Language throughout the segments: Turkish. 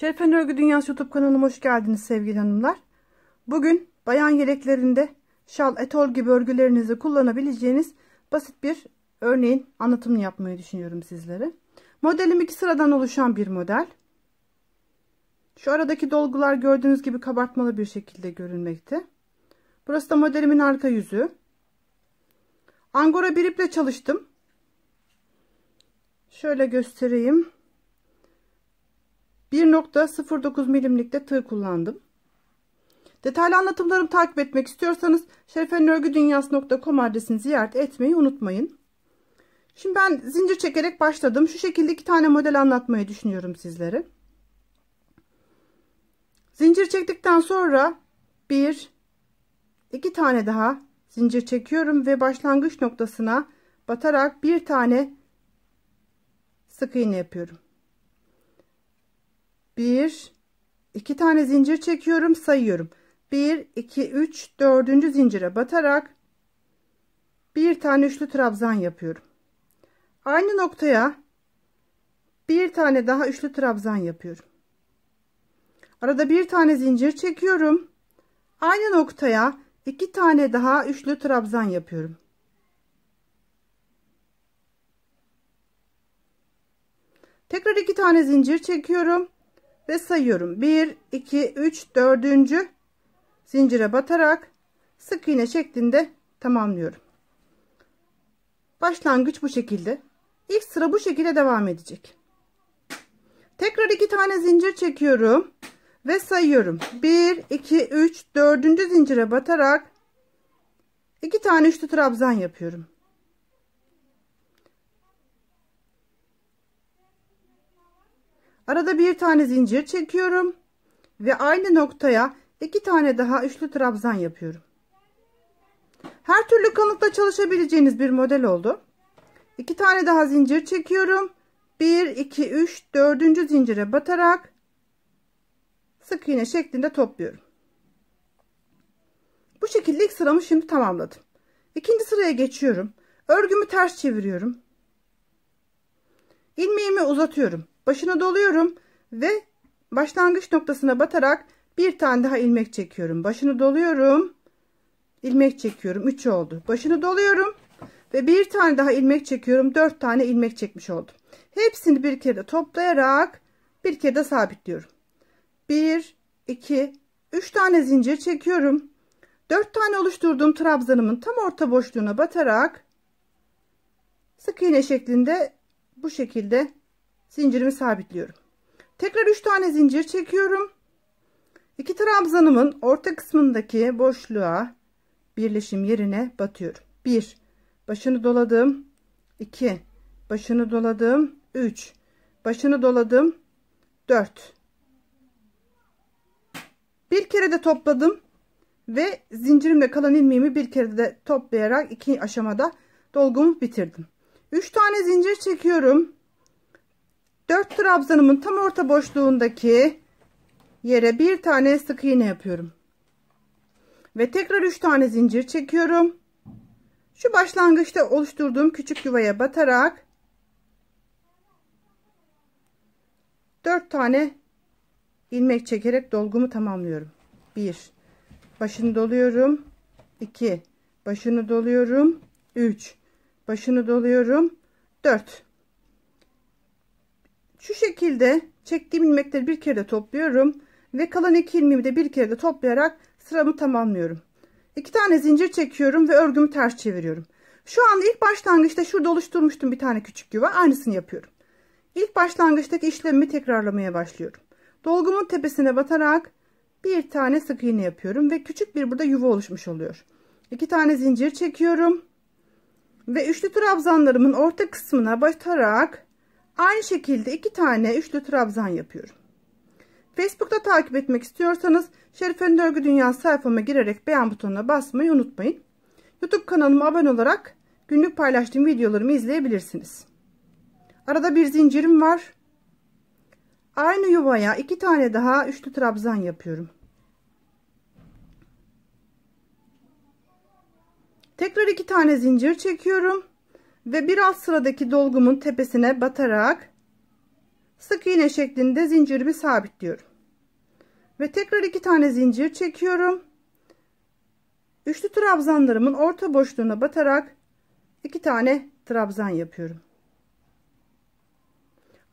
Şerifen Örgü Dünyası YouTube kanalıma hoş geldiniz sevgili hanımlar. Bugün bayan yeleklerinde şal, etol gibi örgülerinizi kullanabileceğiniz basit bir örneğin anlatımını yapmayı düşünüyorum sizlere. Modelim iki sıradan oluşan bir model. Şu aradaki dolgular gördüğünüz gibi kabartmalı bir şekilde görünmekte. Burası da modelimin arka yüzü. Angora bir iple çalıştım. Şöyle göstereyim. 1.09 milimlikte tığ kullandım. Detaylı anlatımlarımı takip etmek istiyorsanız şerifenörgüdünyası.com adresini ziyaret etmeyi unutmayın. Şimdi ben zincir çekerek başladım. Şu şekilde iki tane model anlatmayı düşünüyorum sizlere. Zincir çektikten sonra bir, iki tane daha zincir çekiyorum ve başlangıç noktasına batarak bir tane sık iğne yapıyorum. Bir, iki tane zincir çekiyorum, sayıyorum. Bir, iki, üç, dördüncü zincire batarak bir tane üçlü trabzan yapıyorum. Aynı noktaya bir tane daha üçlü trabzan yapıyorum. Arada bir tane zincir çekiyorum. Aynı noktaya iki tane daha üçlü trabzan yapıyorum. Tekrar iki tane zincir çekiyorum ve sayıyorum. 1 2 3 4. zincire batarak sık iğne şeklinde tamamlıyorum. Başlangıç bu şekilde. İlk sıra bu şekilde devam edecek. Tekrar iki tane zincir çekiyorum ve sayıyorum. 1 2 3 4. zincire batarak iki tane üçlü trabzan yapıyorum. Arada bir tane zincir çekiyorum ve aynı noktaya iki tane daha üçlü trabzan yapıyorum. Her türlü kanıtla çalışabileceğiniz bir model oldu. İki tane daha zincir çekiyorum. 1 2 3 4. zincire batarak sık iğne şeklinde topluyorum. Bu şekilde ilk sıramı şimdi tamamladım. İkinci sıraya geçiyorum. Örgümü ters çeviriyorum. İlmeğimi uzatıyorum. Başına doluyorum ve başlangıç noktasına batarak bir tane daha ilmek çekiyorum. Başını doluyorum. ilmek çekiyorum. 3 oldu. Başını doluyorum ve bir tane daha ilmek çekiyorum. 4 tane ilmek çekmiş oldum. Hepsini bir kere toplayarak bir kere de sabitliyorum. 1 2 3 tane zincir çekiyorum. 4 tane oluşturduğum trabzanımın tam orta boşluğuna batarak sık iğne şeklinde bu şekilde zincirimi sabitliyorum. Tekrar 3 tane zincir çekiyorum. İki trabzanımın orta kısmındaki boşluğa birleşim yerine batıyorum. 1 başını doladım. 2 başını doladım. 3 başını doladım. 4 bir kere de topladım ve zincirimle kalan ilmeğimi bir kere de toplayarak iki aşamada dolgumu bitirdim. 3 tane zincir çekiyorum. 4 trabzanımın tam orta boşluğundaki yere bir tane sık iğne yapıyorum. Ve tekrar 3 tane zincir çekiyorum. Şu başlangıçta oluşturduğum küçük yuvaya batarak 4 tane ilmek çekerek dolgumu tamamlıyorum. 1 başını doluyorum. 2 başını doluyorum. 3 başını doluyorum. 4 şu şekilde çektiğim ilmekleri bir kere de topluyorum ve kalan iki ilmeğimi de bir kere de toplayarak sıramı tamamlıyorum. İki tane zincir çekiyorum ve örgümü ters çeviriyorum. Şu anda ilk başlangıçta şurada oluşturmuştum bir tane küçük yuva aynısını yapıyorum. İlk başlangıçtaki işlemimi tekrarlamaya başlıyorum. Dolgumun tepesine batarak bir tane sık iğne yapıyorum ve küçük bir burada yuva oluşmuş oluyor. İki tane zincir çekiyorum ve üçlü trabzanlarımın orta kısmına batarak Aynı şekilde iki tane üçlü trabzan yapıyorum. Facebook'ta takip etmek istiyorsanız Şerife'nin Örgü Dünyası sayfama girerek beğen butonuna basmayı unutmayın. YouTube kanalıma abone olarak günlük paylaştığım videolarımı izleyebilirsiniz. Arada bir zincirim var. Aynı yuvaya iki tane daha üçlü trabzan yapıyorum. Tekrar iki tane zincir çekiyorum ve bir alt sıradaki dolgumun tepesine batarak sık iğne şeklinde zincirimi sabitliyorum. Ve tekrar iki tane zincir çekiyorum. Üçlü trabzanlarımın orta boşluğuna batarak iki tane trabzan yapıyorum.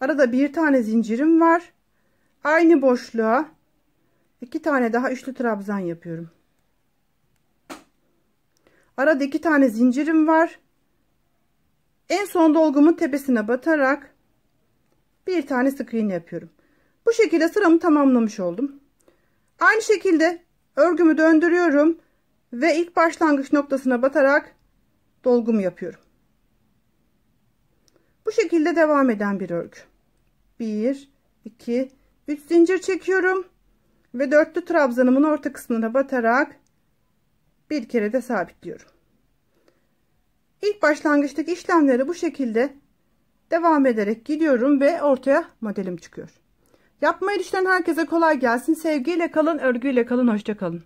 Arada bir tane zincirim var. Aynı boşluğa iki tane daha üçlü trabzan yapıyorum. Arada iki tane zincirim var. En son dolgumun tepesine batarak bir tane sık iğne yapıyorum. Bu şekilde sıramı tamamlamış oldum. Aynı şekilde örgümü döndürüyorum ve ilk başlangıç noktasına batarak dolgumu yapıyorum. Bu şekilde devam eden bir örgü. 1 2 3 zincir çekiyorum ve dörtlü trabzanımın orta kısmına batarak bir kere de sabitliyorum. İlk başlangıçtaki işlemleri bu şekilde devam ederek gidiyorum ve ortaya modelim çıkıyor. Yapmayı düşünen herkese kolay gelsin. Sevgiyle kalın, örgüyle kalın, hoşça kalın.